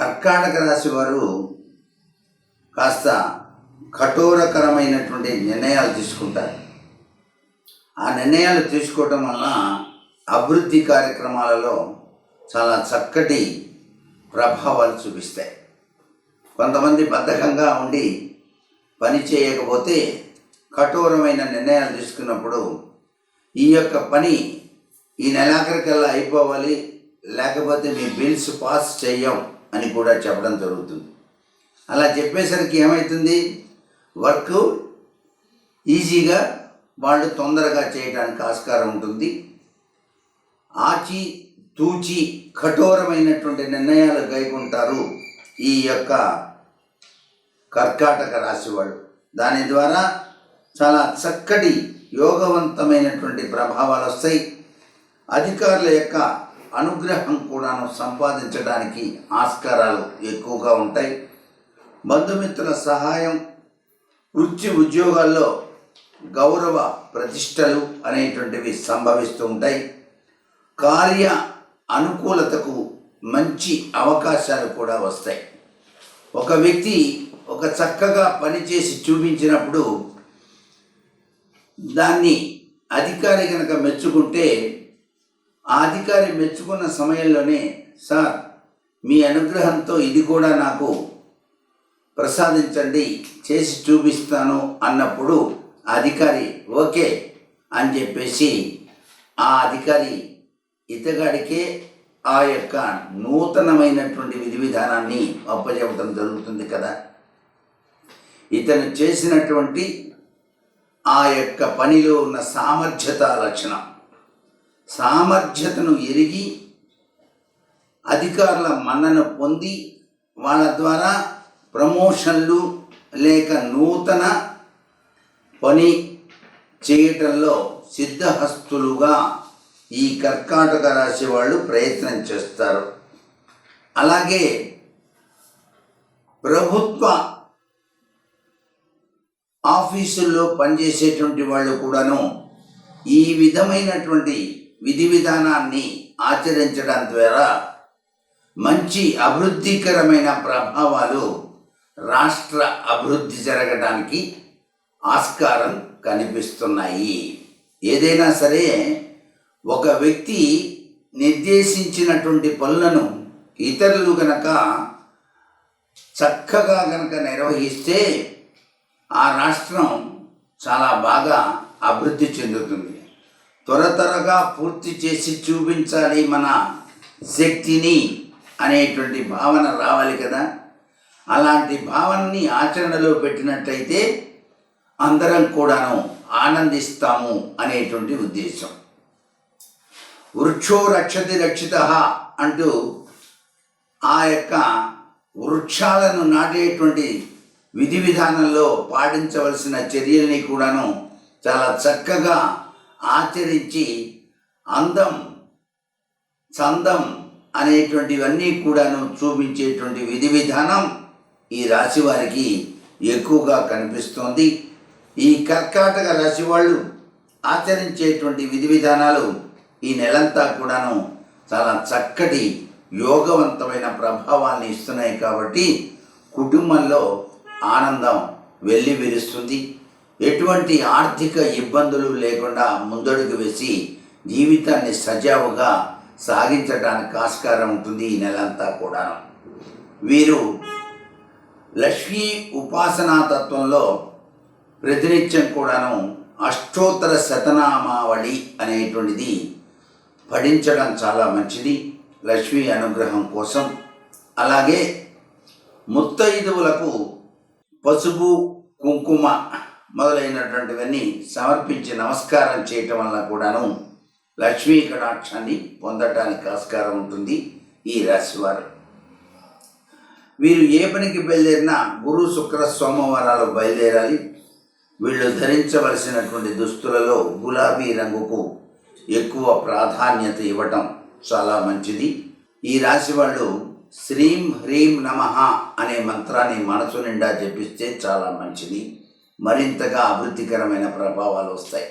కర్కాటక రాశి వారు కాస్త కఠోరకరమైనటువంటి నిర్ణయాలు తీసుకుంటారు. ఆ నిర్ణయాలు తీసుకోవటం వలన అభివృద్ధి కార్యక్రమాలలో చాలా చక్కటి ప్రభావాలు చూపిస్తాయి. కొంతమంది బద్ధకంగా ఉండి పని చేయకపోతే కఠోరమైన నిర్ణయాలు తీసుకున్నప్పుడు ఈ యొక్క పని ఈ నెలాఖరికల్లా అయిపోవాలి లేకపోతే మీ బిల్స్ పాస్ చేయం అని కూడా చెప్పడం జరుగుతుంది. అలా చెప్పేసరికి ఏమవుతుంది వర్క్ ఈజీగా వాళ్ళు తొందరగా చేయడానికి ఆస్కారం ఉంటుంది. ఆచి తూచి కఠోరమైనటువంటి నిర్ణయాలు కైకుంటారు ఈ యొక్క కర్కాటక రాశి వాళ్ళు. దాని ద్వారా చాలా చక్కటి యోగవంతమైనటువంటి ప్రభావాలు వస్తాయి అధికారుల యొక్క అనుగ్రహం కూడాను సంపాదించడానికి ఆస్కారాలు ఎక్కువగా ఉంటాయి. బంధుమిత్రుల సహాయం వృత్తి ఉద్యోగాల్లో గౌరవ ప్రతిష్టలు అనేటువంటివి సంభవిస్తూ ఉంటాయి. కార్య అనుకూలతకు మంచి అవకాశాలు కూడా వస్తాయి. ఒక వ్యక్తి ఒక చక్కగా పనిచేసి చూపించినప్పుడు దాన్ని అధికారి కనుక మెచ్చుకుంటే ఆ అధికారి మెచ్చుకున్న సమయంలోనే సార్ మీ అనుగ్రహంతో ఇది కూడా నాకు ప్రసాదించండి చేసి చూపిస్తాను అన్నప్పుడు ఆ అధికారి ఓకే అని చెప్పేసి ఆ అధికారి ఇతగాడికే ఆ యొక్క నూతనమైనటువంటి విధి విధానాన్ని అప్పచెప్పడం జరుగుతుంది కదా. ఇతను చేసినటువంటి ఆ యొక్క పనిలో ఉన్న సామర్థ్యత లక్షణం. సామర్థ్యతను ఎరిగి అధికారుల మన్నన పొంది వాళ్ళ ద్వారా ప్రమోషన్లు లేక నూతన పని చేయటంలో సిద్ధహస్తులుగా ఈ కర్కాటక రాశి వాళ్ళు ప్రయత్నం చేస్తారు. అలాగే ప్రభుత్వ ఆఫీసుల్లో పనిచేసేటువంటి వాళ్ళు కూడాను ఈ విధమైనటువంటి విధి విధానాన్ని ఆచరించడం ద్వారా మంచి అభివృద్ధికరమైన ప్రభావాలు రాష్ట్ర అభివృద్ధి జరగడానికి ఆస్కారం కనిపిస్తున్నాయి. ఏదైనా సరే ఒక వ్యక్తి నిర్దేశించినటువంటి పనులను ఇతరులు గనక చక్కగా గనక నిర్వహిస్తే ఆ రాష్ట్రం చాలా బాగా అభివృద్ధి చెందుతుంది. త్వర త్వరగా పూర్తి చేసి చూపించాలి మన శక్తిని అనేటువంటి భావన రావాలి కదా. అలాంటి భావనని ఆచరణలో పెట్టినట్టయితే అందరం కూడాను ఆనందిస్తాము అనేటువంటి ఉద్దేశం. వృక్షో రక్షతి రక్షిత అంటూ ఆ యొక్క వృక్షాలను నాటేటువంటి విధి విధానంలో పాటించవలసిన చర్యల్ని కూడాను చాలా చక్కగా ఆచరించి అందం చందం అనేటువంటివన్నీ కూడాను చూపించేటువంటి విధి విధానం ఈ రాశి వారికి ఎక్కువగా కనిపిస్తోంది. ఈ కర్కాటక రాశి వాళ్ళు ఆచరించేటువంటి విధి విధానాలు ఈ నెలంతా కూడాను చాలా చక్కటి యోగవంతమైన ప్రభావాన్ని ఇస్తున్నాయి కాబట్టి కుటుంబంలో ఆనందం వెళ్ళి విరుస్తుంది ఎటువంటి ఆర్థిక ఇబ్బందులు లేకుండా ముందడుగు వేసి జీవితాన్ని సజావుగా సాగించడానికి ఆస్కారం ఉంటుంది ఈ నెలంతా కూడా వీరు లక్ష్మీ ఉపాసనా తత్వంలో ప్రతినిత్యం కూడాను అష్టోత్తర శతనామావళి అనేటువంటిది పఠించడం చాలా మంచిది. లక్ష్మీ అనుగ్రహం కోసం. అలాగే ముత్తైదువులకు పసుపు కుంకుమ మొదలైనటువంటివన్నీ సమర్పించి నమస్కారం చేయటం వల్ల కూడాను లక్ష్మీ కటాక్షాన్ని పొందటానికి ఆస్కారం ఉంటుంది ఈ రాశివారు వీరు ఏ పనికి బయలుదేరినా గురు శుక్ర సోమవారాలు బయలుదేరాలి. వీళ్ళు ధరించవలసినటువంటి దుస్తులలో గులాబీ రంగుకు ఎక్కువ ప్రాధాన్యత ఇవ్వటం చాలా మంచిది. ఈ రాశి వాళ్ళు శ్రీం హ్రీం నమః అనే మంత్రాన్ని మనసు నిండా జపిస్తే చాలా మంచిది. మరింతగా అభివృద్ధికరమైన ప్రభావాలు వస్తాయి.